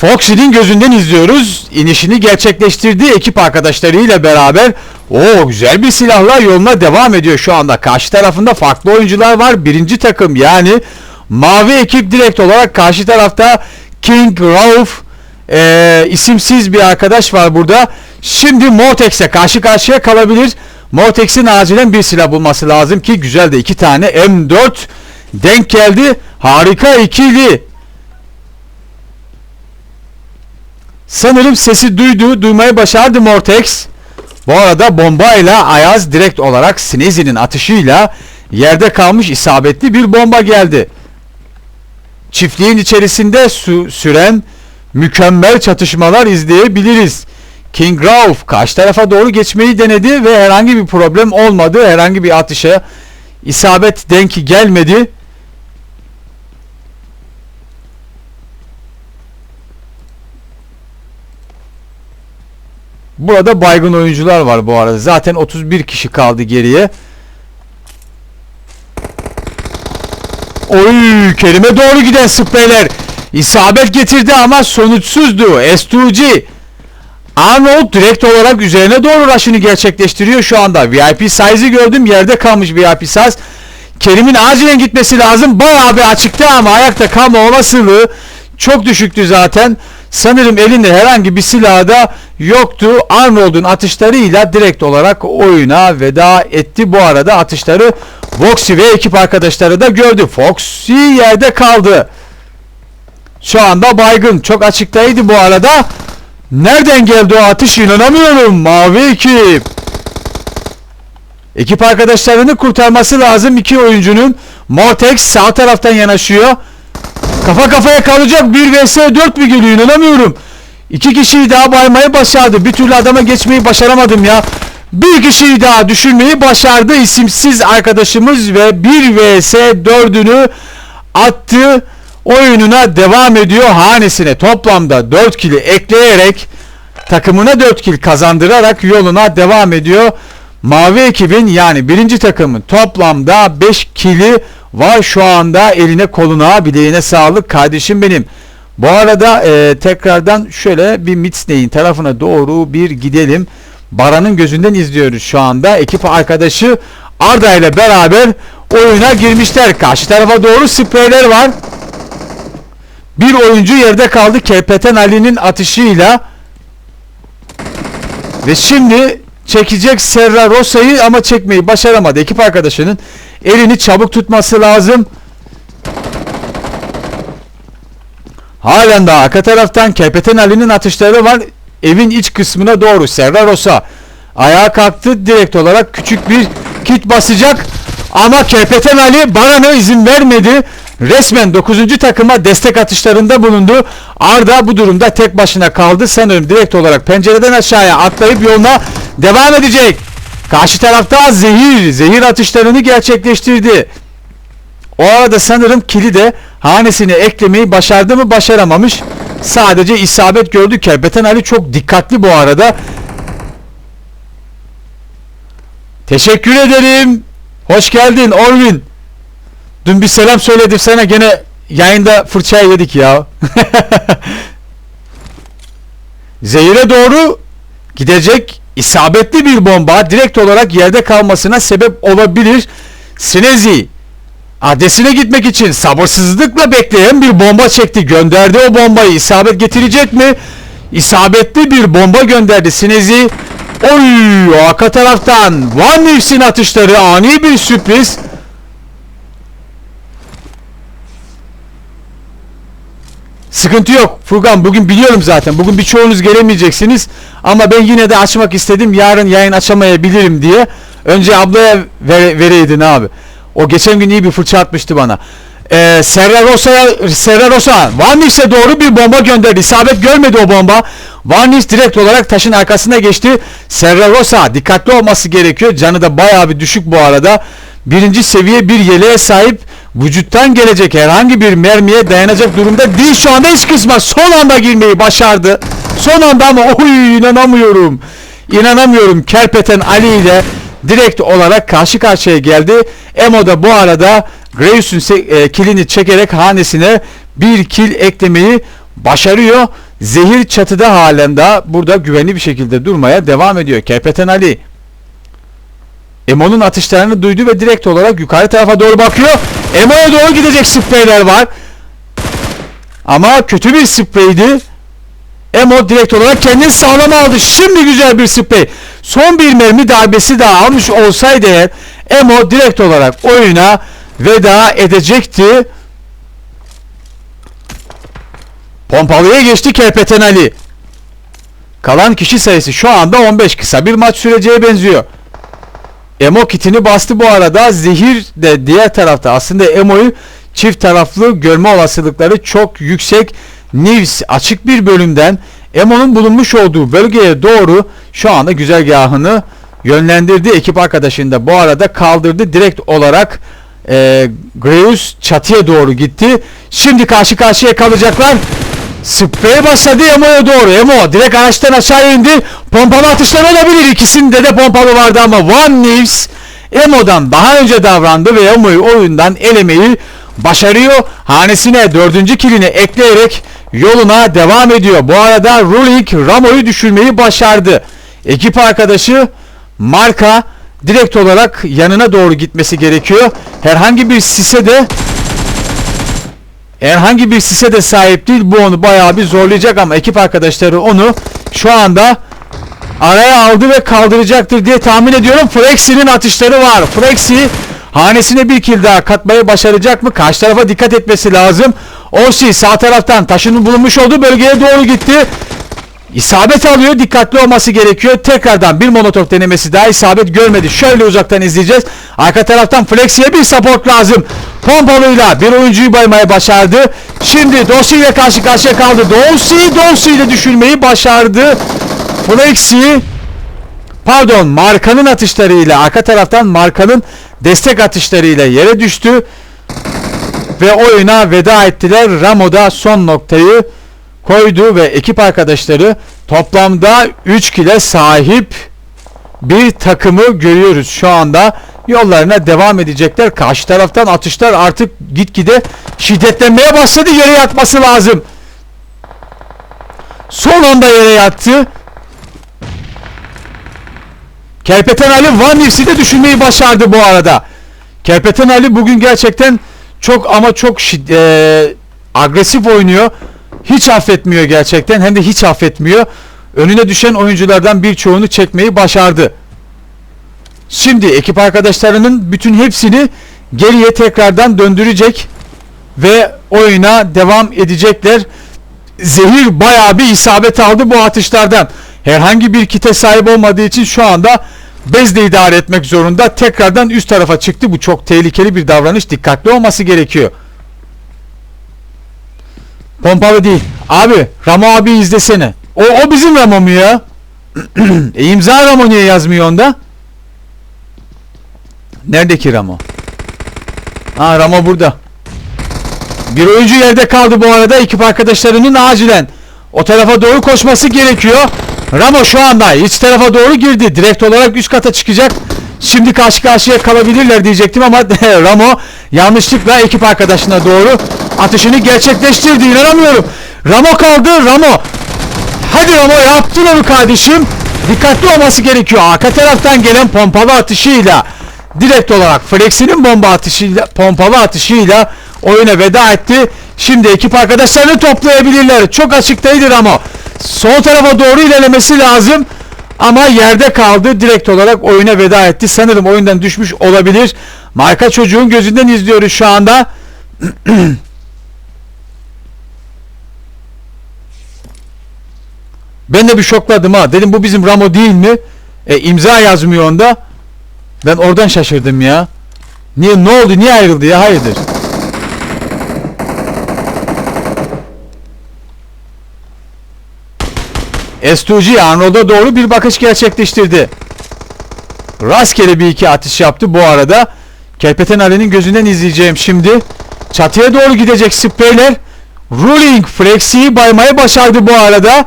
Foxy'nin gözünden izliyoruz. İnişini gerçekleştirdiği ekip arkadaşlarıyla beraber o güzel bir silahla yoluna devam ediyor şu anda. Karşı tarafında farklı oyuncular var. Birinci takım yani mavi ekip direkt olarak karşı tarafta King Rauf e, isimsiz bir arkadaş var burada. Şimdi Mortex'e karşı karşıya kalabilir. Mortex'in acilen bir silah bulması lazım ki güzel de iki tane M4 denk geldi. Harika ikili. Sanırım sesi duydu, duymayı başardı Mortex. Bu arada bombayla Ayaz direkt olarak Sneezy'nin atışıyla yerde kalmış isabetli bir bomba geldi. Çiftliğin içerisinde su süren mükemmel çatışmalar izleyebiliriz. King Rauf karşı tarafa doğru geçmeyi denedi ve herhangi bir problem olmadı. Herhangi bir atışa isabet denk gelmedi. Burada baygın oyuncular var bu arada. Zaten 31 kişi kaldı geriye. Oy Kerim'e doğru giden spreyler. İsabet getirdi ama sonuçsuzdu. S2G. Arnold direkt olarak üzerine doğru rush'ını gerçekleştiriyor şu anda. VIP size'ı gördüm. Yerde kalmış VIP size. Kerim'in acilen gitmesi lazım. Bayağı bir açıkta ama ayakta kalma olasılığı çok düşüktü zaten. Sanırım elinde herhangi bir silah da yoktu. Arnold'un atışlarıyla direkt olarak oyuna veda etti. Bu arada atışları Foxy ve ekip arkadaşları da gördü. Foxy yerde kaldı. Şu anda baygın. Çok açıktaydı bu arada. Nereden geldi o atış inanamıyorum. Mavi ekip. Ekip arkadaşlarını kurtarması lazım iki oyuncunun. Mortex sağ taraftan yanaşıyor. Kafa kafaya kalacak 1 vs 4 mü geliyor inanamıyorum. İki kişiyi daha baymayı başardı. Bir türlü adama geçmeyi başaramadım ya. Bir kişiyi daha düşürmeyi başardı isimsiz arkadaşımız ve 1 vs 4'ünü attı. Oyununa devam ediyor hanesine toplamda 4 kili ekleyerek takımına 4 kil kazandırarak yoluna devam ediyor. Mavi ekibin yani birinci takımın toplamda 5 kili var şu anda eline koluna bileğine sağlık kardeşim benim. Bu arada e, tekrardan şöyle bir Mitzney'in tarafına doğru bir gidelim. Baran'ın gözünden izliyoruz şu anda. Ekip arkadaşı Arda ile beraber oyuna girmişler. Karşı tarafa doğru spreyler var. Bir oyuncu yerde kaldı. Kerpeten Ali'nin atışıyla. Ve şimdi çekecek Serra Rosa'yı ama çekmeyi başaramadı. Ekip arkadaşının elini çabuk tutması lazım. Halen daha arka taraftan Kerpeten Ali'nin atışları var. Evin iç kısmına doğru Serra Rosa ayağa kalktı. Direkt olarak küçük bir kit basacak. Ama Kerpeten Ali Baran'a izin vermedi. Resmen 9. takıma destek atışlarında bulundu. Arda bu durumda tek başına kaldı. Sanırım direkt olarak pencereden aşağıya atlayıp yoluna devam edecek. Karşı tarafta zehir, zehir atışlarını gerçekleştirdi. O arada sanırım kili de hanesine eklemeyi başardı mı başaramamış. Sadece isabet gördü. Kerbeten Ali çok dikkatli bu arada. Teşekkür ederim. Hoş geldin Orvin. Dün bir selam söyledim sana gene yayında fırça yedik ya. Zehir'e doğru gidecek isabetli bir bomba direkt olarak yerde kalmasına sebep olabilir. Sinezi adresine gitmek için sabırsızlıkla bekleyen bir bomba çekti. Gönderdi o bombayı. isabet getirecek mi? İsabetli bir bomba gönderdi Sinezi. Oy arka taraftan Van Nifs'in atışları ani bir sürpriz. Sıkıntı yok. Furkan bugün biliyorum zaten. Bugün birçoğunuz gelemeyeceksiniz. Ama ben yine de açmak istedim. Yarın yayın açamayabilirim diye. Önce ablaya ver, vereydin abi. O geçen gün iyi bir fırça atmıştı bana. Ee, Serra Rosa'ya Serra doğru bir bomba gönderdi. İsabet görmedi o bomba. Van Nis direkt olarak taşın arkasına geçti. Serra Rosa dikkatli olması gerekiyor. Canı da bayağı bir düşük bu arada. Birinci seviye bir yeleğe sahip vücuttan gelecek herhangi bir mermiye dayanacak durumda değil şu anda iç kısma son anda girmeyi başardı. Son anda ama oy inanamıyorum. İnanamıyorum Kerpeten Ali ile direkt olarak karşı karşıya geldi. Emo da bu arada Graves'ün e, kilini çekerek hanesine bir kil eklemeyi başarıyor. Zehir çatıda halinde burada güvenli bir şekilde durmaya devam ediyor. Kerpeten Ali. Emo'nun atışlarını duydu ve direkt olarak yukarı tarafa doğru bakıyor. Emo'ya doğru gidecek spreyler var. Ama kötü bir spreydi. Emo direkt olarak kendini sağlam aldı. Şimdi güzel bir sprey. Son bir mermi darbesi daha almış olsaydı eğer Emo direkt olarak oyuna veda edecekti. Pompalıya geçti Kerpeten Ali. Kalan kişi sayısı şu anda 15 kısa bir maç süreceğe benziyor. Emo kitini bastı bu arada. Zehir de diğer tarafta. Aslında Emo'yu çift taraflı görme olasılıkları çok yüksek. News açık bir bölümden Emo'nun bulunmuş olduğu bölgeye doğru şu anda güzergahını yönlendirdi. Ekip arkadaşını da bu arada kaldırdı. Direkt olarak e, Greus çatıya doğru gitti. Şimdi karşı karşıya kalacaklar. Sprey başladı Emo'ya doğru. Emo direkt araçtan aşağı indi. Pompalı atışlar olabilir. İkisinde de pompalı vardı ama One News Emo'dan daha önce davrandı ve Emo'yu oyundan elemeyi başarıyor. Hanesine dördüncü kilini ekleyerek yoluna devam ediyor. Bu arada Rulik Ramo'yu düşürmeyi başardı. Ekip arkadaşı Marka direkt olarak yanına doğru gitmesi gerekiyor. Herhangi bir sise de herhangi bir sise de sahip değil. Bu onu bayağı bir zorlayacak ama ekip arkadaşları onu şu anda araya aldı ve kaldıracaktır diye tahmin ediyorum. Flexi'nin atışları var. Flexi hanesine bir kill daha katmayı başaracak mı? Karşı tarafa dikkat etmesi lazım. Osi sağ taraftan taşının bulunmuş olduğu bölgeye doğru gitti. İsabet alıyor. Dikkatli olması gerekiyor. Tekrardan bir molotof denemesi daha isabet görmedi. Şöyle uzaktan izleyeceğiz. Arka taraftan Flexi'ye bir support lazım. Pompalıyla bir oyuncuyu baymaya başardı. Şimdi Dosi ile karşı karşıya kaldı. Dosi, Dosi ile düşürmeyi başardı. Flexi pardon markanın atışlarıyla arka taraftan markanın destek atışlarıyla yere düştü ve oyuna veda ettiler. Ramo da son noktayı koydu ve ekip arkadaşları toplamda 3 kile sahip bir takımı görüyoruz şu anda. Yollarına devam edecekler. Karşı taraftan atışlar artık gitgide şiddetlenmeye başladı. Yere yatması lazım. Son anda yere yattı. Kerpeten Ali Van de düşürmeyi başardı bu arada. Kerpeten Ali bugün gerçekten çok ama çok şid- eee, agresif oynuyor. Hiç affetmiyor gerçekten. Hem de hiç affetmiyor. Önüne düşen oyunculardan birçoğunu çekmeyi başardı. Şimdi ekip arkadaşlarının bütün hepsini geriye tekrardan döndürecek ve oyuna devam edecekler. Zehir bayağı bir isabet aldı bu atışlardan. Herhangi bir kite sahip olmadığı için şu anda bezle idare etmek zorunda. Tekrardan üst tarafa çıktı. Bu çok tehlikeli bir davranış. Dikkatli olması gerekiyor. Pompalı değil. Abi Ramo abi izlesene. O, o bizim Ramo mu ya? e, imza Ramo niye yazmıyor onda? Nerede ki Ramo? Ha Ramo burada. Bir oyuncu yerde kaldı bu arada. Ekip arkadaşlarının acilen o tarafa doğru koşması gerekiyor. Ramo şu anda iç tarafa doğru girdi. Direkt olarak üst kata çıkacak. Şimdi karşı karşıya kalabilirler diyecektim ama Ramo yanlışlıkla ekip arkadaşına doğru atışını gerçekleştirdi. İnanamıyorum. Ramo kaldı. Ramo. Hadi Ramo yaptın onu kardeşim. Dikkatli olması gerekiyor. Arka taraftan gelen pompalı atışıyla direkt olarak Flex'inin bomba atışıyla pompalı atışıyla oyuna veda etti. Şimdi ekip arkadaşlarını toplayabilirler. Çok açıktaydı Ramo. Sol tarafa doğru ilerlemesi lazım. Ama yerde kaldı. Direkt olarak oyuna veda etti. Sanırım oyundan düşmüş olabilir. Marka çocuğun gözünden izliyoruz şu anda. ben de bir şokladım ha. Dedim bu bizim Ramo değil mi? E, imza yazmıyor onda. Ben oradan şaşırdım ya. Niye ne oldu? Niye ayrıldı ya? Hayırdır? S2G Arnold'a doğru bir bakış gerçekleştirdi. Rastgele bir iki atış yaptı bu arada. Kerpeten Ali'nin gözünden izleyeceğim şimdi. Çatıya doğru gidecek spreyler. Ruling Flexi'yi baymaya başardı bu arada.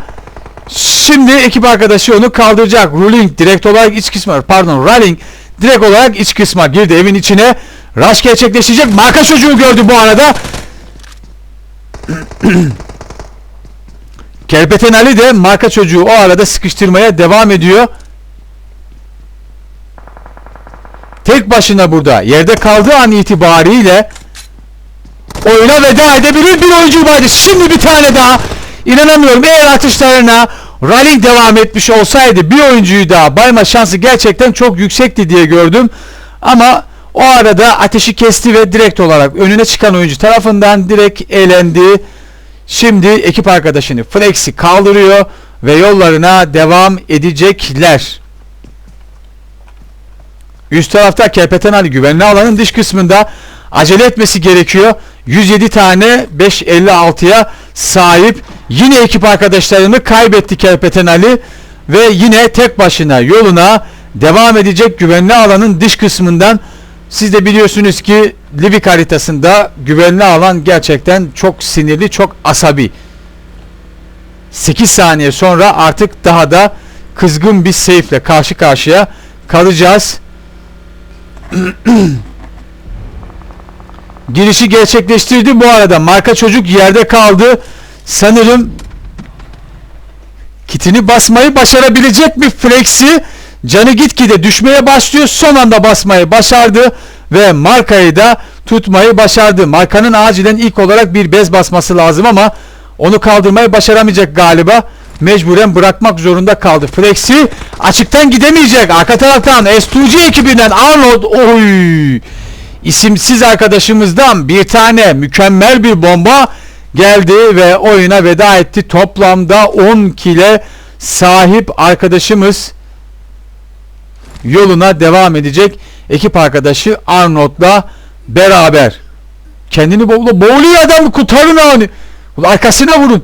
Şimdi ekip arkadaşı onu kaldıracak. Ruling direkt olarak iç kısma pardon Ruling direkt olarak iç kısma girdi evin içine. Rush gerçekleşecek. Marka çocuğu gördü bu arada. Kerpeten Ali de marka çocuğu o arada sıkıştırmaya devam ediyor. Tek başına burada yerde kaldığı an itibariyle oyuna veda edebilir bir oyuncu vardı. Şimdi bir tane daha. İnanamıyorum eğer atışlarına Ralling devam etmiş olsaydı bir oyuncuyu daha bayma şansı gerçekten çok yüksekti diye gördüm. Ama o arada ateşi kesti ve direkt olarak önüne çıkan oyuncu tarafından direkt elendi. Şimdi ekip arkadaşını Flex'i kaldırıyor ve yollarına devam edecekler. Üst tarafta Kerpeten Ali güvenli alanın dış kısmında acele etmesi gerekiyor. 107 tane 556'ya sahip. Yine ekip arkadaşlarını kaybetti Kerpeten Ali ve yine tek başına yoluna devam edecek güvenli alanın dış kısmından. Siz de biliyorsunuz ki Livik haritasında güvenli alan gerçekten çok sinirli, çok asabi. 8 saniye sonra artık daha da kızgın bir seyfle karşı karşıya kalacağız. Girişi gerçekleştirdi bu arada. Marka çocuk yerde kaldı. Sanırım kitini basmayı başarabilecek bir flexi canı gitgide düşmeye başlıyor. Son anda basmayı başardı ve markayı da tutmayı başardı. Markanın acilen ilk olarak bir bez basması lazım ama onu kaldırmayı başaramayacak galiba. Mecburen bırakmak zorunda kaldı. Flexi açıktan gidemeyecek. Arka taraftan S2G ekibinden Arnold oy isimsiz arkadaşımızdan bir tane mükemmel bir bomba geldi ve oyuna veda etti. Toplamda 10 kile sahip arkadaşımız yoluna devam edecek. Ekip arkadaşı Arnold'la beraber. Kendini boğulu boğuluyor adam kurtarın onu. Arkasına vurun.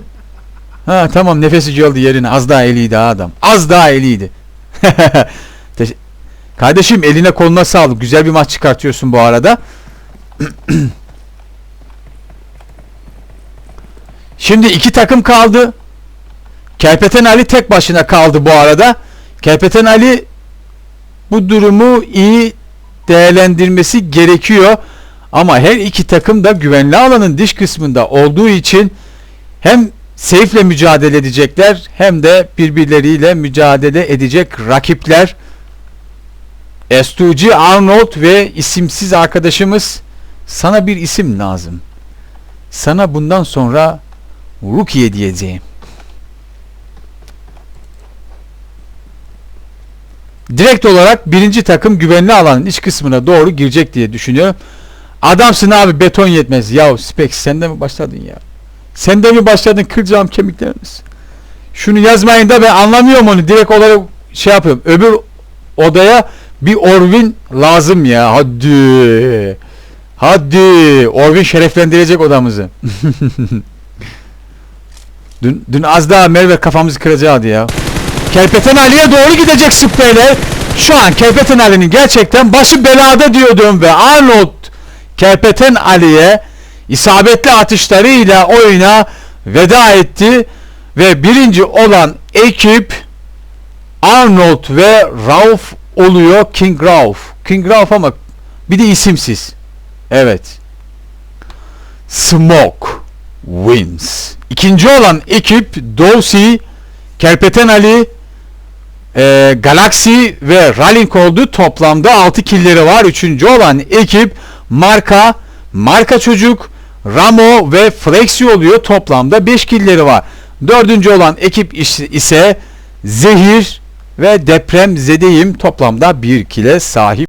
Ha tamam nefesi geldi yerine. Az daha eliydi adam. Az daha eliydi. Kardeşim eline koluna sağlık. Güzel bir maç çıkartıyorsun bu arada. Şimdi iki takım kaldı. Kerpeten Ali tek başına kaldı bu arada. Kerpeten Ali bu durumu iyi değerlendirmesi gerekiyor. Ama her iki takım da güvenli alanın dış kısmında olduğu için hem safe'le mücadele edecekler hem de birbirleriyle mücadele edecek rakipler. S2G Arnold ve isimsiz arkadaşımız sana bir isim lazım. Sana bundan sonra Rukiye diyeceğim. Direkt olarak birinci takım güvenli alanın iç kısmına doğru girecek diye düşünüyorum. Adamsın abi beton yetmez. Ya Spex sen de mi başladın ya? Sen de mi başladın kıracağım kemikleriniz? Şunu yazmayın da ben anlamıyorum onu. Direkt olarak şey yapıyorum. Öbür odaya bir Orvin lazım ya. Hadi. Hadi. Orvin şereflendirecek odamızı. dün, dün az daha Merve kafamızı kıracaktı ya. Kerpeten Ali'ye doğru gidecek spreyle. Şu an Kerpeten Ali'nin gerçekten başı belada diyordum ve Arnold Kerpeten Ali'ye isabetli atışlarıyla oyuna veda etti ve birinci olan ekip Arnold ve Rauf oluyor King Rauf. King Rauf ama bir de isimsiz. Evet. Smoke wins. İkinci olan ekip Dorsey, Kerpeten Ali, e, Galaxy ve Rallying oldu. Toplamda 6 killeri var. Üçüncü olan ekip Marka, Marka Çocuk, Ramo ve Flexi oluyor. Toplamda 5 killeri var. Dördüncü olan ekip is- ise Zehir ve Deprem Zedeyim toplamda 1 kile sahip.